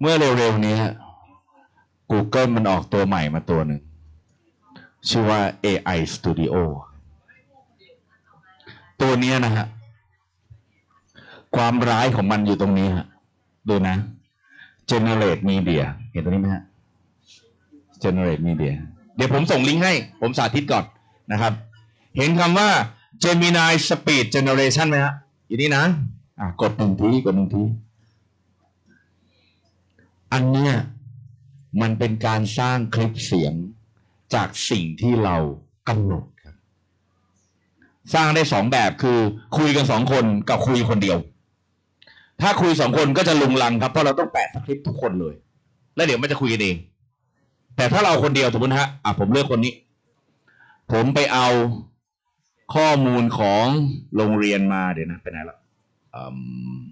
เมื่อเร็วๆนี้ Google มันออกตัวใหม่มาตัวหนึ่ง ชื่อว่า AI Studio ตัวนี้นะฮะ ความร้ายของมันอยู่ตรงนี้ฮะ ดูนะ generate media เห็นตรงนี้ไหมฮะ generate media เดี๋ยวผมส่งลิงก์ให้ ผมสาธิตก่อนนะครับ เห็นคำว่า Gemini Speed Generation ไหมฮะอยู่นี่นะ อะ กดหนึ่งที กดหนึ่งที อันเนี้ยมันเป็นการสร้างคลิปเสียงจากสิ่งที่เรากำหนดครับ สร้างได้สองแบบคือคุยกันสองคนกับคุยคนเดียว ถ้าคุยสองคนก็จะลุงลังครับเพราะเราต้องแปะสคริปต์ทุกคนเลย แล้วเดี๋ยวมันจะคุยกันเอง แต่ถ้าเราคนเดียวสมมติฮะอะผมเลือกคนนี้ ผมไปเอาข้อมูลของโรงเรียนมาเดี๋ยวนะไปไหนละอืม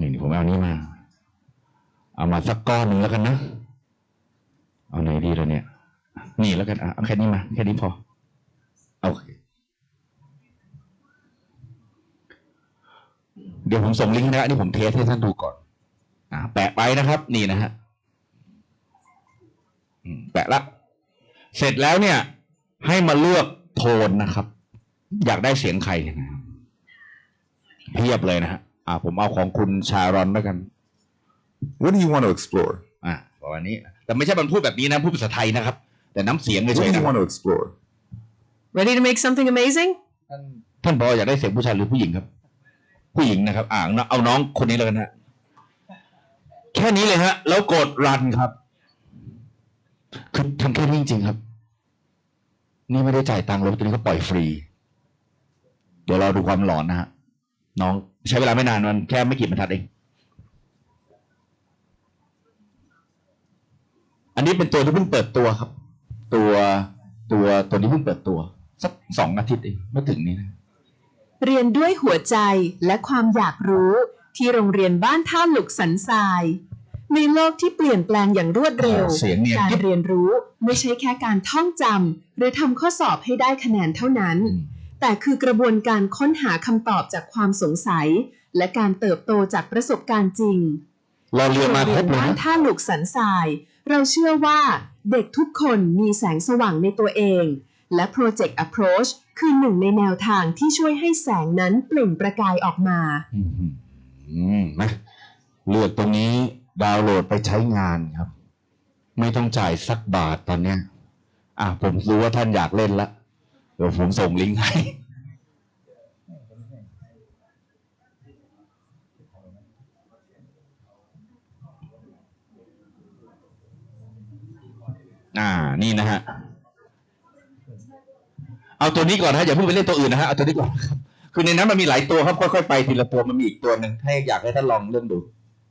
นี่ผมเอานี้มา เอามาสักก้อนหนึ่งแล้วกันนะ เอาไหนดีเลยเนี่ย นี่แล้วกันอะเอาแค่นี้มา แค่นี้พอโอเคเดี๋ยวผมส่งลิงก์นะอันนี่ผมเทสให้ท่านดูก่อนอ่าแปะไปนะครับ นี่นะฮะแปะละ เสร็จแล้วเนี่ย ให้มาเลือกโทนนะครับ อยากได้เสียงใครนะครับเพียบเลยนะฮะ อ่าผมเอาของคุณชารอนแล้วกัน What do you want to explore? อ่าประมาณนี้ แต่ไม่ใช่มันพูดแบบนี้นะพูดภาษาไทยนะครับ แต่น้ำเสียง What เฉ do ยๆ you นะ want to explore? Ready to make something amazing? ท่านท่านพออยากได้เสียงผู้ชายหรือผู้หญิงครับ ผู้หญิงนะครับ อ่าเอาน้องคนนี้แล้วกันฮะแค่นี้เลยฮะ แล้วกดรันครับ คือทำแค่นี้จริงๆครับ นี่ไม่ได้จ่ายตังค์เลยตัวนี้ก็ปล่อยฟรี เดี๋ยวเราดูความหลอนนะฮะ น้องใช้เวลาไม่นานมันแค่ไม่กี่บรรทัดเอง อันนี้เป็นตัวที่เพิ่งเปิดตัวครับ ตัวตัวตัวนี้เพิ่งเปิดตัว สักสองอาทิตย์เองไม่ถึงนี้นะเรียนด้วยหัวใจและความอยากรู้ที่โรงเรียนบ้านท่าหลุกสันทรายในโลกที่เปลี่ยนแปลงอย่างรวดเร็ว เสียงเนี่ยการเรียนรู้ไม่ใช่แค่การท่องจำหรือทำข้อสอบให้ได้คะแนนเท่านั้นอืม แต่คือกระบวนการค้นหาคำตอบจากความสงสัย และการเติบโตจากประสบการณ์จริง เราเรียนมาครบเลยบ้านนะท่าหลุกสันทราย เราเชื่อว่าเด็กทุกคนมีแสงสว่างในตัวเอง และ Project Approach คือหนึ่งในแนวทางที่ช่วยให้แสงนั้นเปล่งประกายออกมา อืมอืมนะเลือกตรงนี้ดาวน์โหลดไปใช้งานครับ ไม่ต้องจ่ายสักบาทตอนเนี้ย อะผมรู้ว่าท่านอยากเล่นละเดี๋ยวผมส่งลิงก์ให้อ่า นี่นะฮะ เอาตัวนี้ก่อนนะอย่าเพิ่งไปเล่นตัวอื่นนะฮะ เอาตัวนี้ก่อนครับ คือในนั้นมันมีหลายตัวครับ ค่อยๆไปทีละตัว มันมีอีกตัวหนึ่งให้อยากให้ท่านลองเล่นดู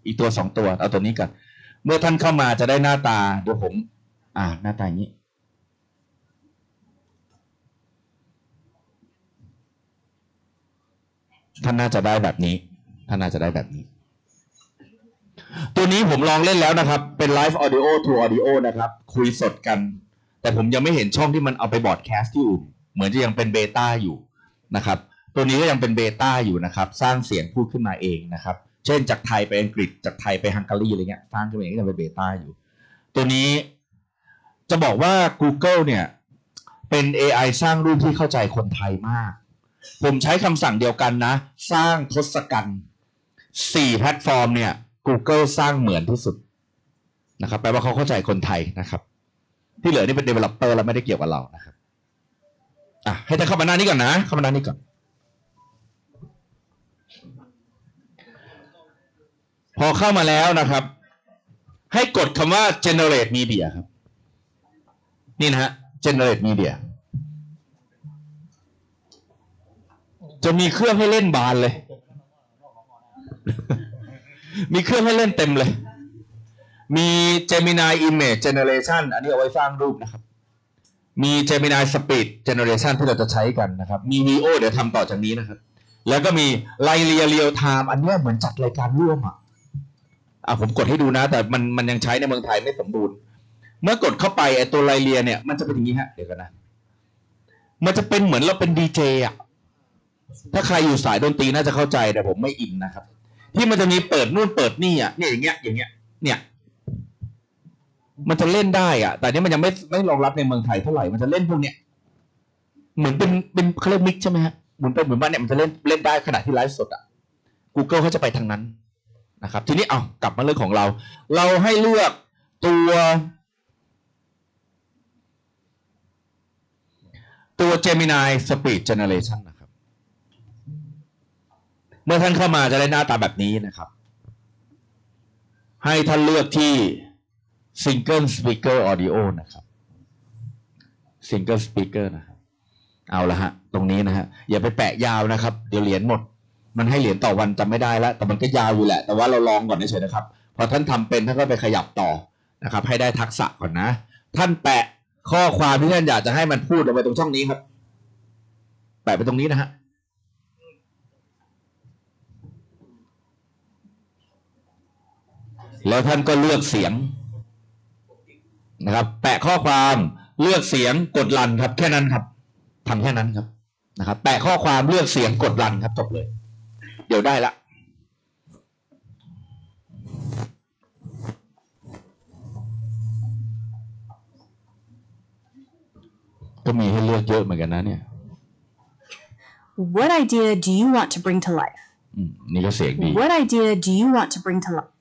อีกตัวสองตัว เอาตัวนี้ก่อน เมื่อท่านเข้ามาจะได้หน้าตาเดี๋ยวผม อ่า หน้าตาอย่างนี้ ท่านน่าจะได้แบบนี้ ท่านน่าจะได้แบบนี้ ตัวนี้ผมลองเล่นแล้วนะครับ เป็นไลฟ์ออดิโอทูออดิโอนะครับ คุยสดกัน แต่ผมยังไม่เห็นช่องที่มันเอาไปบอดแคสต์ที่อื่น เหมือนจะยังเป็นเบต้าอยู่นะครับ ตัวนี้ก็ยังเป็นเบต้าอยู่นะครับ สร้างเสียงพูดขึ้นมาเองนะครับ เช่นจากไทยไปอังกฤษ จากไทยไปฮังการีอะไรเงี้ย สร้างขึ้นมาเองก็ยังเป็นเบต้าอยู่ ตัวนี้จะบอกว่า Google เนี่ยเป็น AI สร้างรูปที่เข้าใจคนไทยมาก ผมใช้คำสั่งเดียวกันนะ สร้างทศกัณฐ์สี่แพลตฟอร์มเนี่ย Google สร้างเหมือนที่สุดนะครับแปลว่าเขาเข้าใจคนไทยนะครับ ที่เหลือนี่เป็น developer แล้วไม่ได้เกี่ยวกับเรานะครับอะให้ท่านเข้ามาหน้านี้ก่อนนะ เข้ามาหน้านี้ก่อน พอเข้ามาแล้วนะครับ ให้กดคำว่า generate media ครับ นี่นะฮะ generate media จะมีเครื่องให้เล่นบานเลย มีเครื่องให้เล่นเต็มเลย มี Gemini Image Generation อันนี้เอาไว้สร้างรูปนะครับ มี Gemini Speed Generation ที่เราจะใช้กันนะครับ มี Neo เดี๋ยวทำต่อจากนี้นะครับ แล้วก็มี l i l e a Real Time อันนี้เหมือนจัดรายการร่วมอะอะผมกดให้ดูนะ แต่มันมันยังใช้ในเมืองไทยไม่สมบูรณ์ เมื่อกดเข้าไปไอตัวไลเลียเนี่ย มันจะเป็นอย่างนี้ฮะเดี๋ยวกันนะ มันจะเป็นเหมือนเราเป็นดีเจอะ ถ้าใครอยู่สายดนตรีน่าจะเข้าใจแต่ผมไม่อินนะครับ ที่มันจะมีเปิดนู่นเปิดนี่อะเนี่ยอย่างเงี้ยอย่างเงี้ย เนี่ย มันจะเล่นได้อะ แต่นี้มันยังไม่ไม่รองรับในเมืองไทยเท่าไหร่มันจะเล่นพวกเนี้ยเหมือนเป็นเป็นเขาเรียกมิกใช่ไหมฮะเหมือนเป็นเหมือนว่าเนี่ยมันจะเล่นเล่นได้ขณะที่ไลฟ์สดอะ Google เขาจะไปทางนั้นนะครับ ทีนี้เอากลับมาเรื่องของเรา เราให้เลือกตัว ตัว Gemini Speech Generation นะครับ มื่อท่านเข้ามาจะได้หน้าตาแบบนี้นะครับ ให้ท่านเลือกที่ Single Speaker Audio นะครับ Single Speaker นะครับ เอาละฮะ ตรงนี้นะฮะ อย่าไปแปะยาวนะครับ เดี๋ยวเหรียญหมด มันให้เหรียญต่อวันจำไม่ได้แล้ว แต่มันก็ยาวอยู่แหละ แต่ว่าเราลองก่อนเฉยๆนะครับ พอท่านทำเป็นท่านก็ไปขยับต่อนะครับ ให้ได้ทักษะก่อนนะ ท่านแปะข้อความที่ท่านอยากจะให้มันพูดลงไปตรงช่องนี้ครับ แปะไปตรงนี้นะฮะ แล้วท่านก็เลือกเสียงนะครับ แปะข้อความเลือกเสียงกดรันครับ แค่นั้นครับทำแค่นั้นครับนะครับ แปะข้อความเลือกเสียงกดรันครับจบเลย เดี๋ยวได้ละก็มีให้เลือกเยอะเหมือนกันนะเนี่ย What idea do you want to bring to life? อืมนี่ก็เสียงดี What idea do you want to bring to life?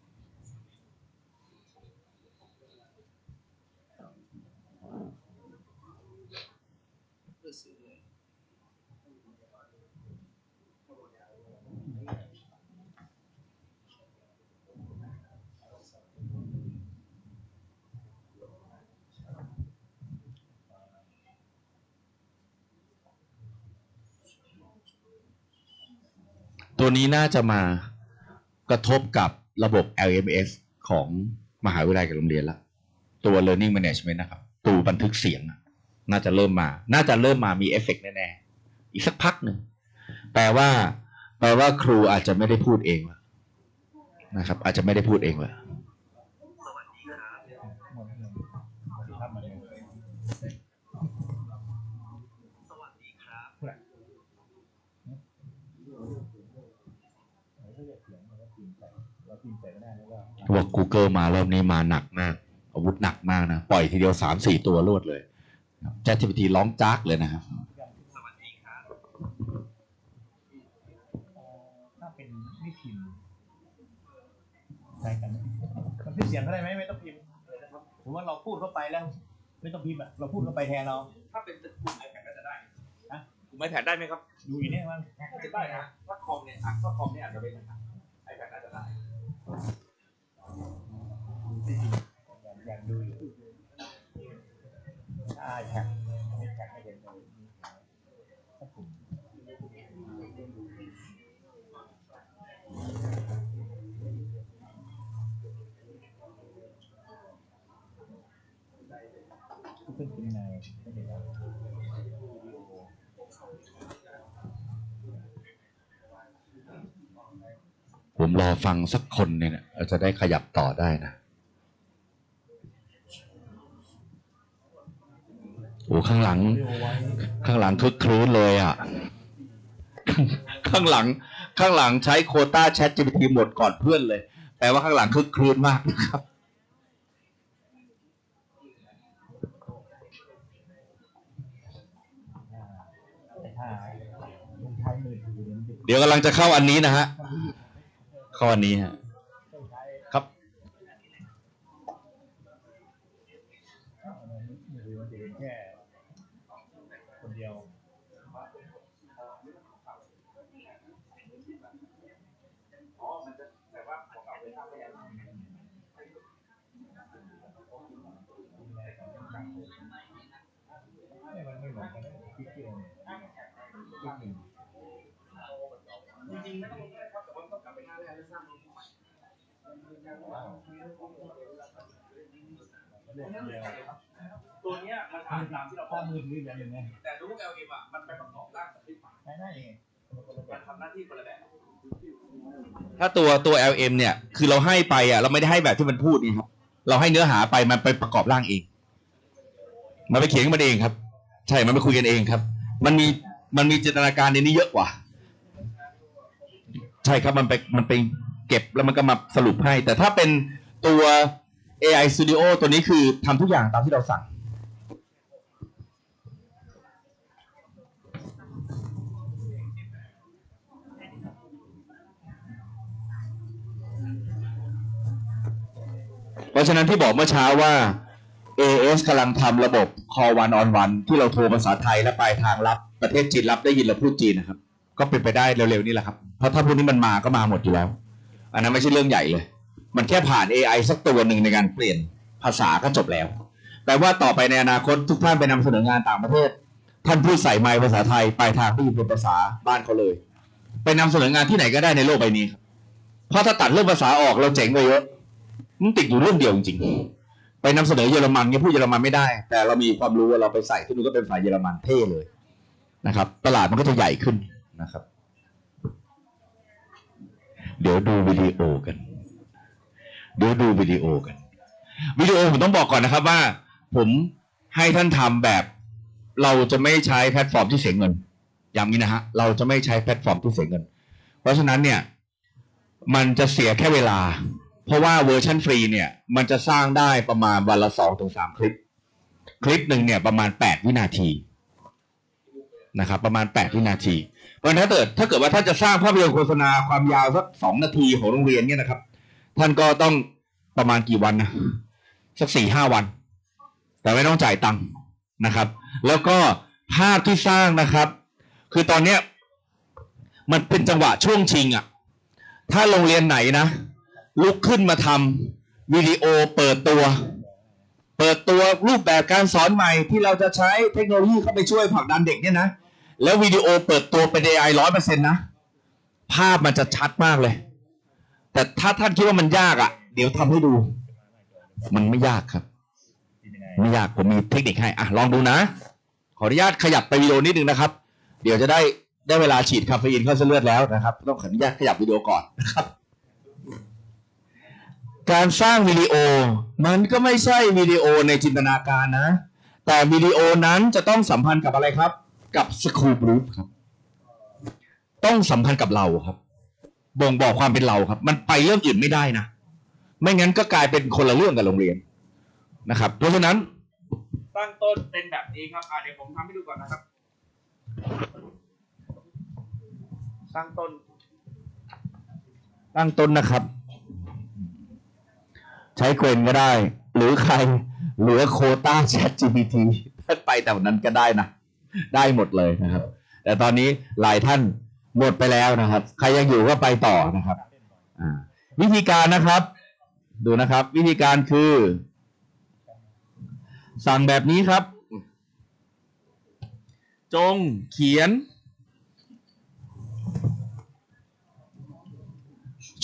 ตัวนี้น่าจะมากระทบกับระบบ LMS ของมหาวิทยาลัยกับโรงเรียนละ ตัว Learning Management นะครับ ตัวบันทึกเสียง น่าจะเริ่มมา น่าจะเริ่มมามีเอฟเฟกต์แน่ๆ อีกสักพักหนึ่ง แปลว่า แปลว่าครูอาจจะไม่ได้พูดเองละนะครับ อาจจะไม่ได้พูดเองละ เขาบอก Google มารอบนี้มาหนักมาก อาวุธหนักมากนะ ปล่อยทีเดียวสามสี่ตัวรวดเลย ChatGPT ร้องจากเลยนะครับถ้าเป็นไม่พิมพ์ใช่กันมันพิมพ์เสียงก็ได้ไหมไม่ต้องพิมพ์เลยนะครับผมว่าเราพูดเข้าไปแล้ว ไม่ต้องพิมพ์อะเราพูดเข้าไปแทนเรา ถ้าเป็นกลุ่ม iPad ก็จะได้ฮะกลุ่ม iPad ได้ไหมครับดูอย่างนี้มันน่าจะได้นะถ้าคอมเนี่ยอะถ้าคอมเนี่ยอาจจะเป็นนะครับ iPad น่าจะได้อ ยากดูอยู่ถ้าแท็กไม่แท็กไม่เห็นเลยถ้าผมขึ้นเป็นไงไม่เห็นแล้วผมรอฟังสักคนเนี่ยจะได้ขยับต่อได้นะ โอ้ข้างหลัง ข้างหลังคึกครื้นเลยอะ ข้างหลัง ข้างหลังใช้โคต้าแชท GPT หมดก่อนเพื่อนเลยแปลว่าข้างหลังคึกครื้นมากนะครับเนี่ยมันจะเดี๋ยวกำลังจะเข้าอันนี้นะฮะ เข้าอันนี้ฮะ ต้องใช้ ครับ มือถือมันจะเห็นแค่คนเดียว ไม่มันไม่เหมือนกันนะคิดเองคิดหนึ่งเรื่องเดียว ตัว เนี้ยมันอ่านตามที่เราถ้ามือถืออย่างหนึ่งไงแต่รู้ LM อะมันไปประกอบร่างกับที่ฝังใช้ได้ยังไงมันทำหน้าที่คนละแบบถ้าตัวตัว LM เนี่ย คือเราให้ไปอะ เราไม่ได้ให้แบบที่มันพูดนี่ครับ เราให้เนื้อหาไปมันไปประกอบร่างเอง มันไปเขียนขึ้นมันเองครับ ใช่ มันไปคุยกันเองครับ มันมีมันมีจินตนาการในนี้เยอะกว่า ใช่ครับมันไปมันไปเก็บแล้วมันก็มาสรุปให้ แต่ถ้าเป็นตัว AI Studio ตัวนี้คือทำทุกอย่างตามที่เราสั่ง ราะฉะนั้นที่บอกเมื่อเช้าว่า AS กำลังทำระบบ call one on one ที่เราโทรภาษาไทยและปลายทางรับ ประเทศจีนรับได้ยินเราพูดจีนนะครับ ก็เป็นไปได้เร็วๆนี่แหละครับ เพราะถ้าพวกนี้มันมาก็มาหมดอยู่แล้ว อันนั้นไม่ใช่เรื่องใหญ่เลย มันแค่ผ่าน AI สักตัวหนึ่งในการเปลี่ยนภาษาก็จบแล้ว แต่ว่าต่อไปในอนาคตทุกท่านไปนำเสนองานต่างประเทศ ท่านพูดใส่ไมค์ภาษาไทยปลายทางได้ยินเป็นภาษาบ้านเขาเลย ไปนำเสนองานที่ไหนก็ได้ในโลกใบนี้ครับเพราะถ้าตัดเรื่องภาษาออกเราเจ๋งไปเยอะ มันติดอยู่เรื่องเดียวจริงๆไปนำเสนอเยอรมันเนี่ยพูดเยอรมันไม่ได้ แต่เรามีความรู้ว่าเราไปใส่ที่นู่นก็เป็นฝ่ายเยอรมันเท่เลยนะครับ ตลาดมันก็จะใหญ่ขึ้นนะครับ เดี๋ยวดูวิดีโอกัน เดี๋ยวดูวิดีโอกัน วิดีโอผมต้องบอกก่อนนะครับว่า ผมให้ท่านทำแบบ เราจะไม่ใช้แพลตฟอร์มที่เสียเงิน อย่างนี้นะฮะเราจะไม่ใช้แพลตฟอร์มที่เสียเงิน เพราะฉะนั้นเนี่ย มันจะเสียแค่เวลา เพราะว่าเวอร์ชันฟรีเนี่ย มันจะสร้างได้ประมาณวันละสองถึงสามคลิป คลิปหนึ่งเนี่ยประมาณแปดวินาทีนะครับประมาณแปดวินาที เพราะฉะนั้นถ้าเกิดถ้าเกิดว่าท่านจะสร้างภาพยนตร์โฆษณาความยาวสักสองนาทีของโรงเรียนเนี่ยนะครับ ท่านก็ต้องประมาณกี่วันนะสักสี่ห้าวัน แต่ไม่ต้องจ่ายตังค์นะครับ แล้วก็ภาพที่สร้างนะครับ คือตอนเนี้ยมันเป็นจังหวะช่วงชิงอะ่ะ ถ้าโรงเรียนไหนนะ ลุกขึ้นมาทำวิดีโอเปิดตัว เปิดตัวรูปแบบการสอนใหม่ที่เราจะใช้เทคโนโลยีเข้าไปช่วยผลักดันเด็กเนี่ยนะ แล้ววิดีโอเปิดตัวเป็น AI ร้อยเปอร์เซ็นต์นะ ภาพมันจะชัดมากเลย แต่ถ้าท่านคิดว่ามันยากอะ่ะ เดี๋ยวทำให้ดู มันไม่ยากครับ ไม่ยากผมมีเทคนิคให้อะลองดูนะ ขออนุญาตขยับไปวิดีโอนิดนึงนะครับ เดี๋ยวจะได้ได้เวลาฉีดคาเฟอีนเข้าเส้นเลือดแล้วนะครับ ต้องขออนุญาตขยับวิดีโอก่อนนะครับ การสร้างวิดีโอ มันก็ไม่ใช่วิดีโอในจินตนาการนะ แต่วิดีโอนั้นจะต้องสัมพันธ์กับอะไรครับ กับสคูปรูฟครับ ต้องสัมพันธ์กับเราครับ บ่งบอกความเป็นเราครับ มันไปเรื่องอื่นไม่ได้นะ ไม่งั้นก็กลายเป็นคนละเรื่องกับโรงเรียนนะครับ เพราะฉะนั้นตั้งต้นเป็นแบบนี้ครับอ่าเดี๋ยวผมทำให้ดูก่อนนะครับ ตั้งต้น ตั้งต้นนะครับ ใช้เกรนก็ได้ หรือใครเหลือโคต้า Chat GPT ท่านไปแต่วันนั้นก็ได้นะ ได้หมดเลยนะครับ แต่ตอนนี้หลายท่านหมดไปแล้วนะครับ ใครยังอยู่ก็ไปต่อนะครับวิธีการนะครับ ดูนะครับ วิธีการคือ สั่งแบบนี้ครับ จงเขียน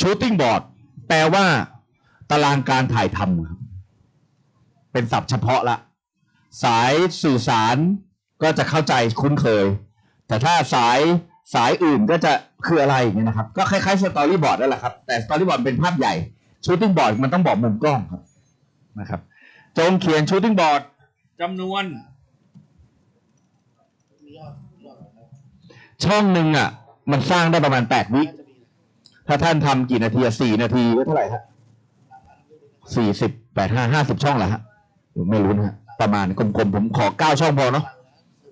shooting board แปลว่า ตารางการถ่ายทำครับเป็นศัพท์เฉพาะละ สายสื่อสารก็จะเข้าใจคุ้นเคย แต่ถ้าสายสายอื่นก็จะคืออะไรอย่างเงี้ยนะครับ ก็คล้ายๆสตอรี่บอร์ดนั่นแหละครับ แต่สตอรี่บอร์ดเป็นภาพใหญ่ชูตติ้งบอร์ดมันต้องบอกมุมกล้องครับนะครับ จงเขียนชูตติ้งบอร์ดจำนวน ช่องหนึ่งอะ มันสร้างได้ประมาณแปดวิ ถ้าท่านทำกี่นาทีสี่นาทีก็เท่าไหร่ฮะ สี่สิบแปดห้าห้าสิบช่องเหรอฮะไม่รู้นะฮะประมาณกลมๆผมขอเก้าช่องพอเนาะ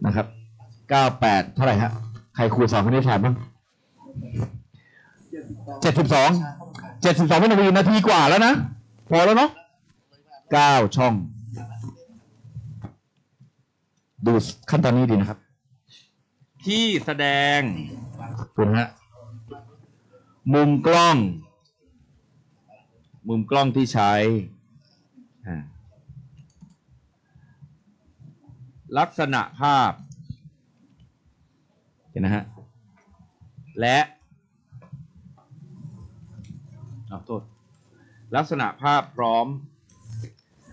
นะครับเก้าแปดเท่าไหร่ฮะใครครูสอนคณิตศาสตร์บ้างเจ็ดสิบสองเจ็ดสิบสองวินาทีนาทีกว่าแล้วนะพอแล้วเนาะเก้าช่อง ดูขั้นตอนนี้ดีนะครับ ที่แสดงคุณฮะมุมกล้อง มุมกล้องที่ใช้ลักษณะภาพเห็นนะฮะและเอาโทษลักษณะภาพพร้อม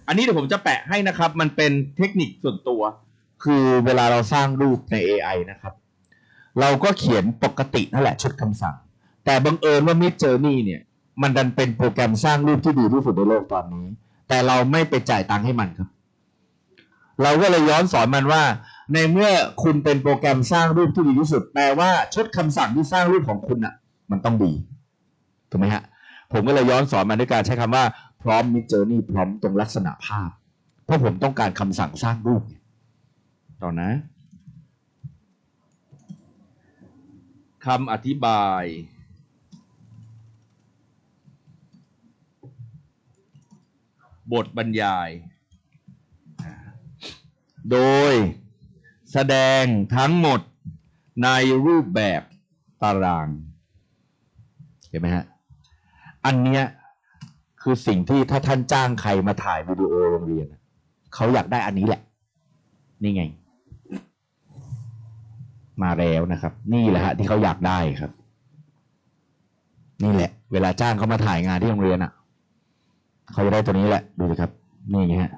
อันนี้เดี๋ยวผมจะแปะให้นะครับ มันเป็นเทคนิคส่วนตัว คือเวลาเราสร้างรูปใน AI นะครับ เราก็เขียนปกตินั่นแหละชุดคำสั่ง แต่บังเอิญว่า Mid Journey เนี่ย มันดันเป็นโปรแกรมสร้างรูปที่ดีที่สุดในโลกตอนนี้ แต่เราไม่ไปจ่ายตังค์ให้มันครับ เราก็เลยย้อนสอนมันว่า ในเมื่อคุณเป็นโปรแกรมสร้างรูปที่ดีที่สุดแปลว่าชุดคำสั่งที่สร้างรูปของคุณอะ มันต้องดีถูกไหมฮะผมก็เลยย้อนสอนมาด้วยการใช้คำว่าพร้อมมิเจอร์นี่พร้อมตรงลักษณะภาพ เพราะผมต้องการคำสั่งสร้างรูปต่อนะคำอธิบาย บทบรรยาย โดยแสดงทั้งหมดในรูปแบบตาราง เห็นไหมฮะ อันเนี้ยคือสิ่งที่ถ้าท่านจ้างใครมาถ่ายวิดีโอโรงเรียน เขาอยากได้อันนี้แหละ นี่ไง มาแล้วนะครับ นี่แหละฮะที่เขาอยากได้ครับ นี่แหละ เวลาจ้างเขามาถ่ายงานที่โรงเรียนอะ เขาจะได้ตัวนี้แหละ ดูสิครับ นี่ไงฮะ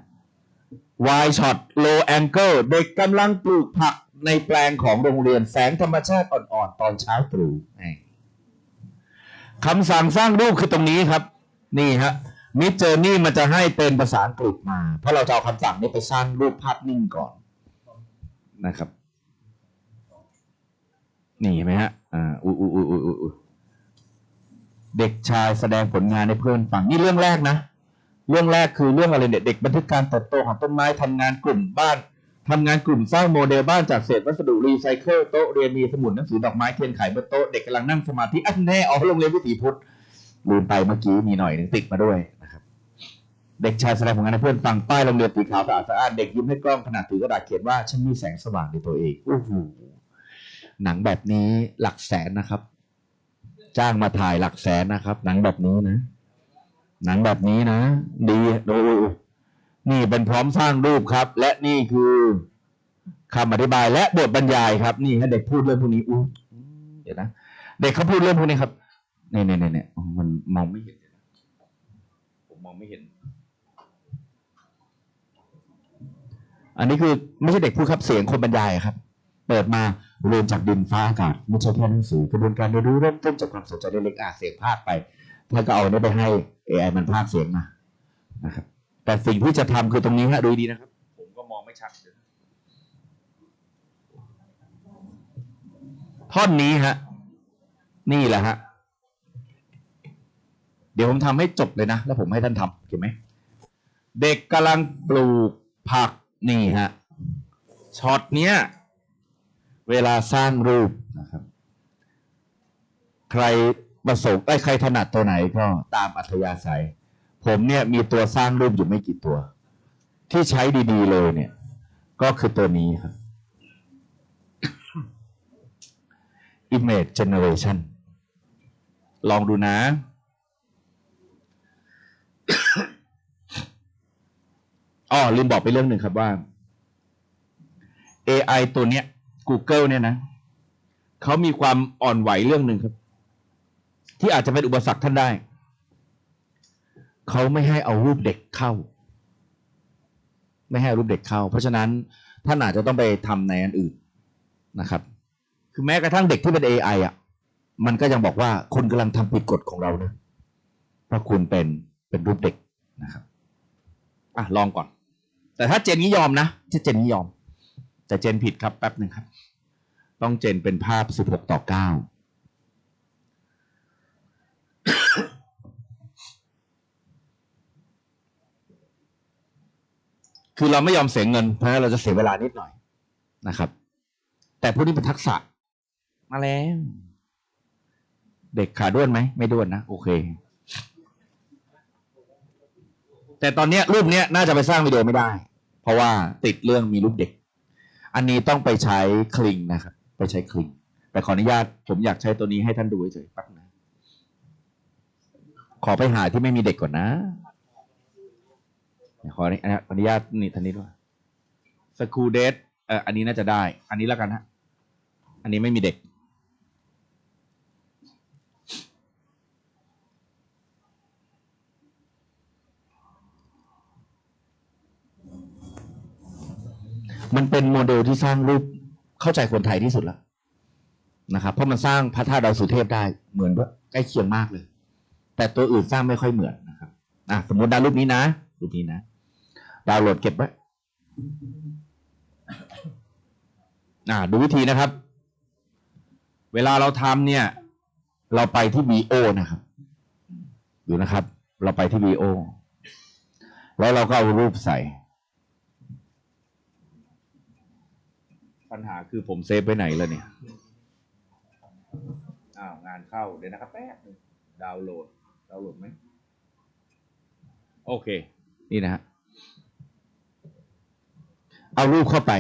wide shot low angle เด็กกำลังปลูกผักในแปลงของโรงเรียนแสงธรรมชาติอ่อนๆ ตอนเช้าตรู่คำสั่งสร้างรูปคือตรงนี้ครับ นี่ฮะมิเจอร์นี่มันจะให้เป็นภาษาอังกฤษมา เพราะเราจะเอาคำสั่งนี้ไปสร้างรูปภาพนิ่งก่อนนะครับ นี่เห็นไหมฮะอ่าอุ้ยอุ้อุ้อุ้ยอุ้ยเด็กชายแสดงผลงานให้เพื่อนฟัง นี่เรื่องแรกนะ เรื่องแรกคือเรื่องอะไรเนี่ยเด็กบันทึกการเติบโตของต้นไม้ทำงานกลุ่มบ้านทำงานกลุ่มสร้างโมเดลบ้านจากเศษวัสดุรีไซเคิลโต๊ะเรียนมีสมุดหนังสือดอกไม้เทียนไขบนโต๊ะเด็กกำลังนั่งสมาธิอันแน่ออกโรงเรียนวิถีพุทธลืมไปเมื่อกี้มีหน่อยหนึ่งติดมาด้วยนะครับเด็กชายแสดงผลงานให้เพื่อนฟังป้ายโรงเรียนสีขาวสะอาดสะอานเด็กยิ้มให้กล้องขนาดถือกระดาษเขียนว่าฉันมีแสงสว่างในตัวเองโอ้โหหนังแบบนี้หลักแสนนะครับ จ้างมาถ่ายหลักแสนนะครับ หนังแบบนี้นะ หนังแบบนี้นะ ดีดูนี่เป็นพร้อมสร้างรูปครับ และนี่คือคำอธิบายและบทบรรยายครับ นี่ให้เด็กพูดเรื่องพวกนี้อู้เดี๋ยวนะเด็กเขาพูดเรื่องพวกนี้ครับเนี่ยเนี่ยเนี่ยเนมันมองไม่เห็นเลยนะผมมองไม่เห็น อันนี้คือไม่ใช่เด็กพูดครับเสียงคนบรรยายครับ เปิดมาเรียนจากดินฟ้าอากาศไม่ใช่แค่หนังสือกระบวนการเรียนรู้เริ่มต้นจากความสนใจเล็กๆอะเสียงภาคไป ท่านก็เอาเนี่ยไปให้ AI มันพากย์เสียงมานะครับ แต่สิ่งที่จะทำคือตรงนี้ฮะดูดีนะครับ ผมก็มองไม่ชัดเดี๋ยวนะท่อนนี้ฮะ นี่แหละฮะ เดี๋ยวผมทำให้จบเลยนะ แล้วผมให้ท่านทำโอเคไหม เด็กกำลังปลูกผักนี่ฮะ ช็อตเนี้ย เวลาสร้างรูปนะครับ ใคร ประสงค์ไอ้ใครถนัดตัวไหนก็ตามอัธยาศัย ผมเนี่ยมีตัวสร้างรูปอยู่ไม่กี่ตัว ที่ใช้ดีๆเลยเนี่ย ก็คือตัวนี้ครับ Image Generation ลองดูนะ อ๋อลืมบอกไปเรื่องหนึ่งครับว่า AI ตัวเนี้ย Google เนี่ยนะ เขามีความอ่อนไหวเรื่องหนึ่งครับ ที่อาจจะเป็นอุปสรรคท่านได้ เขาไม่ให้เอารูปเด็กเข้า ไม่ให้รูปเด็กเข้า เพราะฉะนั้นท่านอาจจะต้องไปทำในอันอื่นนะครับ คือแม้กระทั่งเด็กที่เป็น AI อะ มันก็ยังบอกว่าคุณกำลังทำผิดกฎของเรานะเพราะคุณเป็นเป็นรูปเด็กนะครับอะลองก่อน แต่ถ้าเจนนี้ยอมนะถ้าเจนนี้ยอม แต่เจนผิดครับแป๊บหนึ่งครับ ต้องเจนเป็นภาพ 16 ต่อ 9 คือเราไม่ยอมเสียเงิน เพราะเราจะเสียเวลานิดหน่อยนะครับ แต่พวกนี้เป็นทักษะ มาแล้วเด็กขาด้วนไหมไม่ด้วนนะโอเค แต่ตอนนี้รูปนี้น่าจะไปสร้างวิดีโอไม่ได้ เพราะว่าติดเรื่องมีรูปเด็ก อันนี้ต้องไปใช้คลิงนะครับ ไปใช้คลิงแต่ขออนุญาตผมอยากใช้ตัวนี้ให้ท่านดูเฉยๆแป๊บนะขอไปหาที่ไม่มีเด็กก่อนนะ ขออนุญาตนี่ท่านนี้ด้วยสกูเดตเอ่ออันนี้น่าจะได้ อันนี้แล้วกันฮะ อันนี้ไม่มีเด็ก มันเป็นโมเดลที่สร้างรูปเข้าใจคนไทยที่สุดแล้วนะครับเพราะมันสร้างพระธาตุดอยสุเทพได้เหมือนว่าใกล้เคียงมากเลย แต่ตัวอื่นสร้างไม่ค่อยเหมือนนะครับอะสมมติดาวรูปนี้นะรูปนี้นะ ดาวน์โหลดเก็บไว้อ่าดูวิธีนะครับ เวลาเราทำเนี่ย เราไปที่ VO นะครับอยู่นะครับ เราไปที่ VO แล้วเราก็เอารูปใส่ ปัญหาคือผมเซฟไปไหนแล้วเนี่ย อ้าว งานเข้าเดี๋ยวนะครับแป๊บนึงดาวน์โหลด ดาวน์โหลดไหม โอเค นี่นะฮะ เอารูปเข้าไป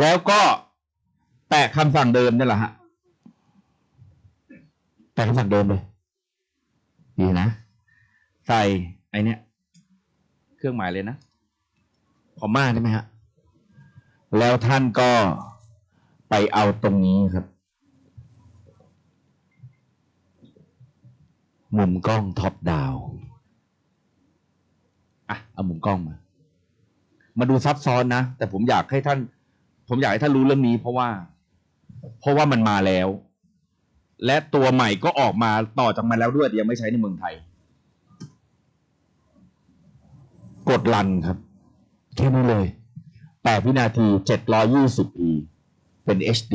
แล้วก็แตะคำสั่งเดิมนี่แหละฮะแตะคำสั่งเดิมเลย ดีนะ ใส่ไอเนี้ยเครื่องหมายเลยนะคอมมาได้ไหมฮะ แล้วท่านก็ไปเอาตรงนี้ครับ มุมกล้องท็อปดาว อะ เอามุมกล้องมา มาดูซับซ้อนนะ แต่ผมอยากให้ท่าน ผมอยากให้ท่านรู้เรื่องนี้ เพราะว่า เพราะว่ามันมาแล้ว และตัวใหม่ก็ออกมาต่อจากมันแล้วด้วยยังไม่ใช้ในเมืองไทย กดรันครับ แค่นี้เลยแปดวินาทีเจ็ดร้อยี่สิบ p เป็น HD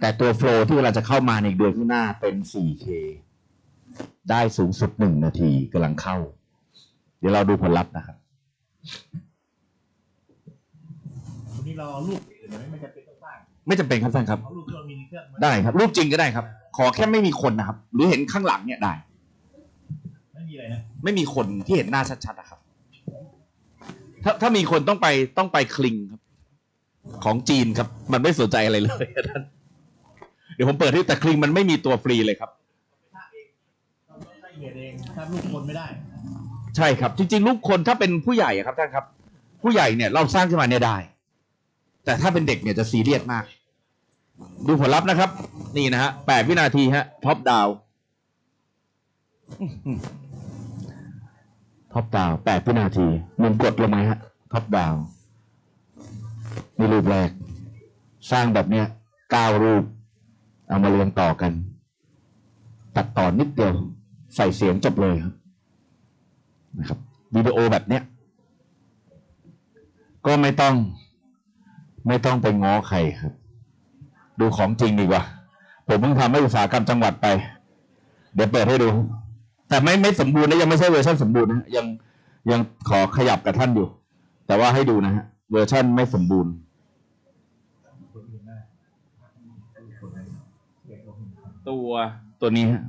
แต่ตัวโฟล์ที่เวลาจะเข้ามาในเดือนข้างหน้าเป็น 4K ได้สูงสุดหนึ่งนาทีกำลังเข้า เดี๋ยวเราดูผลลัพธ์นะครับ นนี้เราเอารูปอื่นไหมไม่จำเป็นต้องสร้างไม่จำเป็นครับท่านครับ เอารูปที่เรามีในเครื่องมาได้ครับ รูปจริงก็ได้ครับ ขอแค่ไม่มีคนนะครับ หรือเห็นข้างหลังเนี่ยได้ ไม่มีอะไรนะไม่มีคนที่เห็นหน้าชัดๆนะครับ ถ้าถ้ามีคนต้องไปต้องไปคลิงครับ ของจีนครับ มันไม่สนใจอะไรเลยท่านเดี๋ยวผมเปิดให้แต่คลิงมันไม่มีตัวฟรีเลยครับเราต้องใช้เหตุเองถ้ารูปคนไม่ได้ใช่ครับ จริงๆรูปคนถ้าเป็นผู้ใหญ่อะครับท่านครับ ผู้ใหญ่เนี่ยเราสร้างขึ้นมาเนี่ยได้ แต่ถ้าเป็นเด็กเนี่ยจะซีเรียสมาก ดูผลลัพธ์นะครับ นี่นะฮะแปดวินาทีฮะท็อปดาวท็อปดาวแปดวินาทีมุมกดลงไหมฮะท็อปดาวนี่รูปแรก สร้างแบบเนี้ยเก้ารูป เอามาเรียงต่อกัน ตัดต่อนิดเดียว ใส่เสียงจบเลยครับนะครับวิดีโอแบบเนี้ยก็ไม่ต้อง ไม่ต้องไปง้อใครครับ ดูของจริงดีกว่า ผมเพิ่งทำให้อุตสาหกรรมจังหวัดไป เดี๋ยวเปิดให้ดู แต่ไม่ไม่สมบูรณ์นะยังไม่ใช่เวอร์ชันสมบูรณ์นะยังยังขอขยับกับท่านอยู่ แต่ว่าให้ดูนะฮะเวอร์ชันไม่สมบูรณ์ตัวตัวนี้ฮะ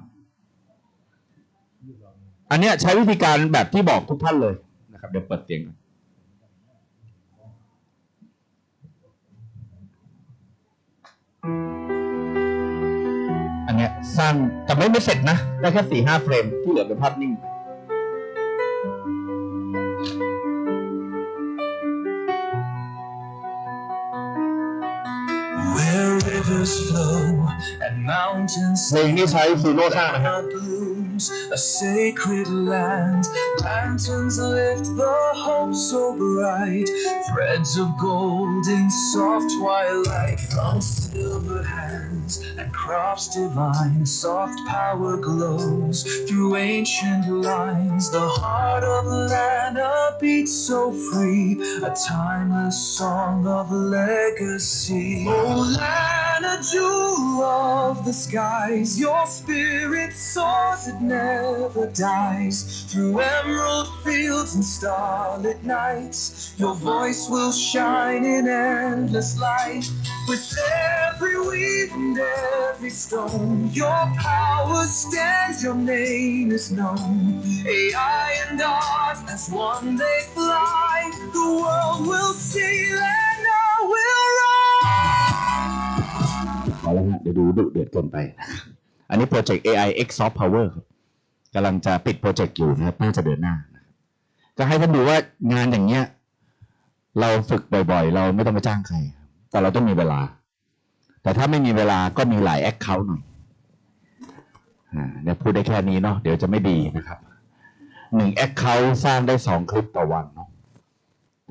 อันเนี้ยใช้วิธีการแบบที่บอกทุกท่านเลยนะครับ เดี๋ยวเปิดเสียงก่อน อันเนี้ยสร้างแต่ไม่ไม่เสร็จนะ ได้แค่สี่ห้าเฟรมที่เหลือเป็นภาพนิ่ง Where rivers flow and mountains เพลงนี้ใช้ซูโน่สร้างนะครับ a sacred land. Lanterns lift the hope so bright, threads of gold in soft twilight from silver hands and crops divine. Soft power glows through ancient lines. The heart of Lana beats so free, a timeless song of legacy. Oh, Lana, jewel of the skies, your spirit soars, it never dies. Through emerald fields and starlit nights, your voice will shine in endless light. With every weave and every stone, your power stands, your name is known. AI and art, as one they fly, the world will see, อแล้วฮะเดี๋ยวดูดุเดือดเกินไปนะครับอันนี้โปรเจกต์ AI X Soft Power ครับกำลังจะปิดโปรเจกต์อยู่นะครับน่าจะเดินหน้านะครับก็ให้ท่านดูว่างานอย่างเงี้ย เราฝึกบ่อยๆ เราไม่ต้องไปจ้างใคร แต่เราต้องมีเวลา แต่ถ้าไม่มีเวลาก็มีหลายแอคเคาท์หน่อยอ่าเดี๋ยพูดได้แค่นี้เนาะเดี๋ยวจะไม่ดีนะครับหนึ่งแอคเคาท์สร้างได้สองคลิปต่อวันเนาะ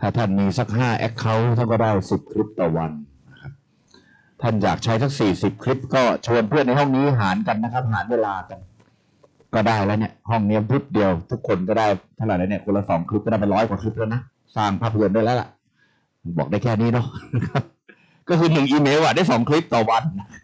ถ้าท่านมีสักห้าแอคเคาท์ท่านก็ได้สิบคลิปต่อวันนะ ท่านอยากใช้สักสี่สิบคลิป ก็ชวนเพื่อนในห้องนี้หารกันนะครับ หารเวลากัน ก็ได้แล้วเนี่ย ห้องเนี้ยพุดเดียว ทุกคนก็ได้เท่าไหร่แล้วเนี่ยคนละสองคลิปก็ได้เป็นร้อยกว่าคลิปแล้วนะสร้างภาพยนตร์ได้แล้วล่ะ บอกได้แค่นี้เนาะก็คือหนึ่งอีเมลอะได้สองคลิปต่อวันนะครับ